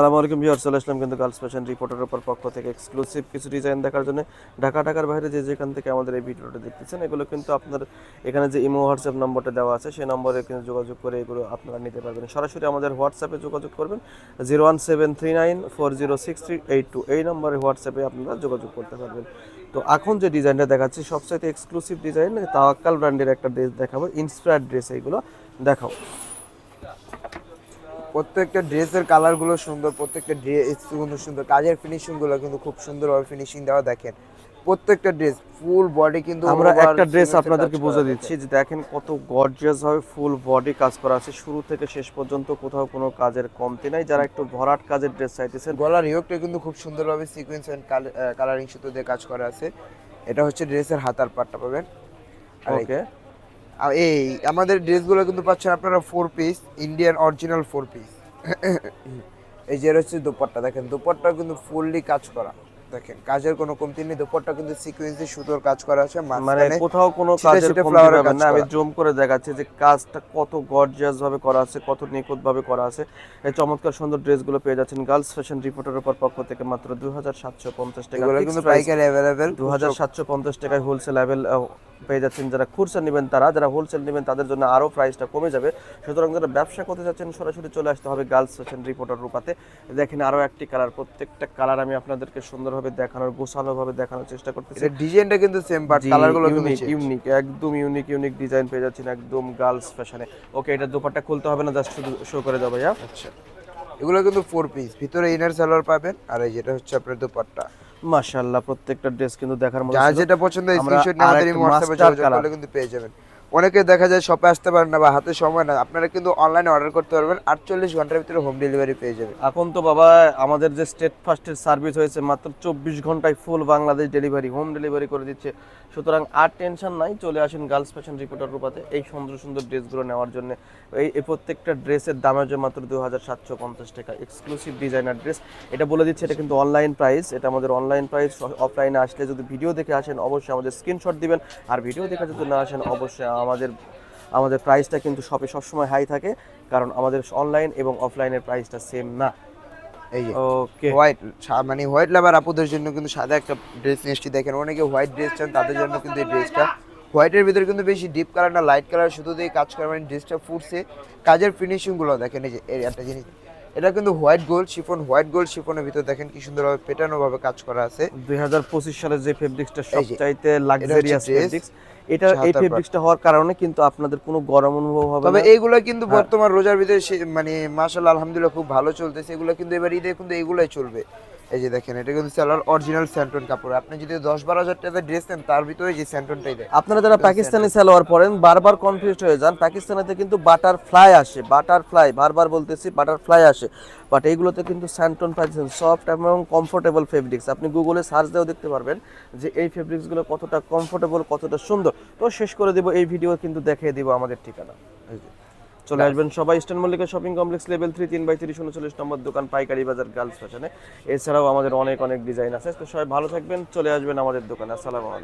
আসসালামু আলাইকুম ভিউয়ার্স, চলে আসলাম কিন্তু গার্লস ফ্যাশন রিপোর্টের উপর পক্ষ থেকে এক্সক্লুসিভ কিছু ডিজাইন দেখার জন্য। ঢাকা, ঢাকার বাইরে যে যেখান থেকে আমাদের এই ভিডিওটা দেখতেছেন, এগুলো কিন্তু আপনার এখানে যে ইমো হোয়াটসঅ্যাপ নম্বরটা দেওয়া আছে, সেই নম্বরে কিন্তু যোগাযোগ করে এগুলো আপনারা নিতে পারবেন। সরাসরি আমাদের হোয়াটসঅ্যাপে যোগাযোগ করবেন zero one seven three nine four zero six three eight two এই নম্বরে হোয়াটসঅ্যাপে আপনারা যোগাযোগ করতে পারবেন। তো এখন যে ডিজাইনটা দেখাচ্ছি, সবচাইতে এক্সক্লুসিভ ডিজাইন তাওয়াক্কাল ব্র্যান্ডের একটা ড্রেস দেখাবো ইন্সপায়ার্ড ড্রেস এইগুলো দেখাও প্রত্যেকটা ড্রেসের কালারগুলো সুন্দর প্রত্যেকটা ড্রেস কিন্তু সুন্দর কাজের ফিনিশিংগুলো কিন্তু খুব সুন্দরভাবে ফিনিশিং দেওয়া দেখেন। প্রত্যেকটা ড্রেস ফুল বডি কিন্তু আমরা একটা ড্রেস আপনাদেরকে বুঝে দিচ্ছি যে দেখেন কত গর্জিয়াস ভাবে ফুল বডি কাজ করা আছে। শুরু থেকে শেষ পর্যন্ত কোথাও কোনো কাজের কমতি নাই। যারা একটু ভরাট কাজের ড্রেস চাইতেছেন গলার ইয়োগটা কিন্তু খুব সুন্দরভাবে সিকোয়েন্স এন্ড কালারিং সুতো দিয়ে কাজ করা আছে। এটা হচ্ছে ড্রেসের হাতার পাটটা পাবেন। ওকে এই আমাদের ড্রেসগুলো কিন্তু পাচ্ছেন আপনারা four piece Indian original four piece এই যে হচ্ছে দুপাট্টা দেখেন দুপাট্টা কিন্তু ফুললি কাজ করা। দেখেন কাজের কোনো কমতি নেই দুপাট্টা কিন্তু সিকোয়েন্সে সুতোর কাজ করা আছে মানে কোথাও কোনো কাজের কমতি পাবেন না আমি জুম করে দেখাচ্ছি যে কাজটা কত গর্জিয়াস ভাবে করা আছে কত নিখুঁত ভাবে করা আছে। এই চমৎকার সুন্দর ড্রেসগুলো পেয়ে যাচ্ছেন গার্লস ফ্যাশন রিপোর্টের উপর পক্ষ থেকে মাত্র দুই হাজার সাতশো পঞ্চাশ টাকা এগুলো কিন্তু পাইকারি অ্যাভেলেবেল দু হাজার সাতশো পঞ্চাশ টাকায় হোলসেল পেয়ে যাচ্ছেন যারা খুচরা নেবেন তারা যারা হোলসেল নেবেন তাদের জন্য আরও প্রাইসটা কমে যাবে। সুতরাং যারা ব্যবসা করতে যাচ্ছেন সরাসরি চলে আসতে হবে গার্লস ফ্যাশন রিপোর্টার রূপাতে। দেখেন আরও একটি কালার প্রত্যেকটা কালার আমি আপনাদেরকে সুন্দরভাবে দেখানোর গোছানোভাবে দেখানোর চেষ্টা করতেছি। ডিজাইনটা কিন্তু সেম বাট কালারগুলো ইউনিক ইউনিক একদম ইউনিক ইউনিক ডিজাইন পেয়ে যাচ্ছেন একদম গার্লস ফ্যাশনে ওকে এটা দোপাট্টা খুলতে হবে না জাস্ট শুধু শো করে দাও ভাইয়া আচ্ছা। এগুলো কিন্তু ফোর পিস ভিতরে ইনার সালোয়ার পাবেন আর এই যেটা হচ্ছে আপনার দুপাট্টা। মাশাআল্লাহ প্রত্যেকটা ড্রেস কিন্তু দেখার মতো যেটা পছন্দ হয় স্ক্রিনশট নিয়ে আমাদের হোয়াটসঅ্যাপে যোগাযোগ করলে কিন্তু পেয়ে যাবেন। অনেকে দেখা যায় শপে আসতে পারেন না বা হাতে সময় না, আপনারা কিন্তু অনলাইনে অর্ডার করতে পারবেন। আটচল্লিশ ঘণ্টার ভিতরে হোম ডেলিভারি পেয়ে যাবেন। এখন তো বাবা, আমাদের যে স্টেট ফার্স্টের সার্ভিস হয়েছে মাত্র চব্বিশ ঘন্টায় full Bangladesh delivery home delivery করে দিচ্ছে। সুতরাং আর টেনশন নাই, চলে আসেন গার্লস ফ্যাশন রিপোর্টার রূপাতে এই সুন্দর সুন্দর ড্রেসগুলো নেওয়ার জন্য। এই প্রত্যেকটা ড্রেসের দাম হচ্ছে মাত্র দু হাজার সাতশো পঞ্চাশ টাকা এক্সক্লুসিভ ডিজাইনার ড্রেস এটা বলে দিচ্ছে, এটা কিন্তু অনলাইন প্রাইস এটা আমাদের অনলাইন প্রাইস অফলাইনে আসলে যদি ভিডিও দেখে আসেন, অবশ্যই আমাদের স্ক্রিনশট দিবেন। আর ভিডিও দেখে যদি না আসেন, অবশ্যই আমাদের আমাদের প্রাইসটা কিন্তু শপে সবসময় হাই থাকে কারণ আমাদের অনলাইন এবং অফলাইনের প্রাইসটা সেম না। এই যে ওকে হোয়াইট মানে হোয়াইট লাভার আপুদের জন্য কিন্তু সাদা একটা ড্রেস নিয়ে এসেছি। দেখেন অনেকে হোয়াইট ড্রেস চান তাদের জন্য কিন্তু এই ড্রেসটা হোয়াইটের ভিতরে কিন্তু বেশি ডিপ কালার না লাইট কালার শুধু দিয়ে কাজ করে মানে ড্রেসটা ফুটছে। কাজের ফিনিশিংগুলো দেখেন এই যে একটা জিনিস। এটা কিন্তু white gold chiffon white gold শিফনের ভিতরে দেখেন কি সুন্দরভাবে পেটানো ভাবে কাজ করা আছে। দুই হাজার পঁচিশ সালের যে ফেব্রিক্সটা সবচাইতে লাক্সারিয়াস ফেব্রিক্স। এটা এই ফেব্রিক্সটা হওয়ার কারণে কিন্তু আপনাদের কোনো গরম অনুভব হবে তবে এইগুলো কিন্তু বর্তমান রোজার ভিতরে মানে মাশাআল্লাহ আলহামদুলিল্লাহ খুব ভালো চলতেছে। এগুলো কিন্তু এবার ঈদে কিন্তু এগুলাই চলবে। এই যে দেখেন এটা কিন্তু স্যালোয়ার অরিজিনাল স্যান্টন কাপড়। আপনি যদি দশ বারো হাজার টাকা ড্রেস নেন তার ভিতরে যে স্যান্টনটাই দেয় আপনারা যারা পাকিস্তানি সালোয়ার পরেন বারবার কনফিউজ হয়ে যান পাকিস্তানেতে কিন্তু বাটারফ্লাই আসে বাটারফ্লাই বারবার বলতেছি বাটারফ্লাই আসে। বাট এইগুলোতে কিন্তু স্যান্টন পাচ্ছেন সফট এবং কমফোর্টেবল ফেব্রিক্স আপনি গুগলে সার্চ দিয়েও দেখতে পারবেন যে এই ফেব্রিক্সগুলো কতটা কমফোর্টেবল কতটা সুন্দর। তো শেষ করে দিব এই ভিডিও কিন্তু দেখিয়ে দিব আমাদের ঠিকানা। এই যে। চলে আসবেন সবাই। Eastern Mallika shopping complex level three, তিন বাই তিরিশ, উনচল্লিশ নম্বর দোকান, পাইকারি বাজার, গার্লস ফ্যাশনে। এছাড়াও আমাদের অনেক অনেক ডিজাইন আছে। তো সবাই ভালো থাকবেন, চলে আসবেন আমাদের দোকানে। আসসালামু আলাইকুম।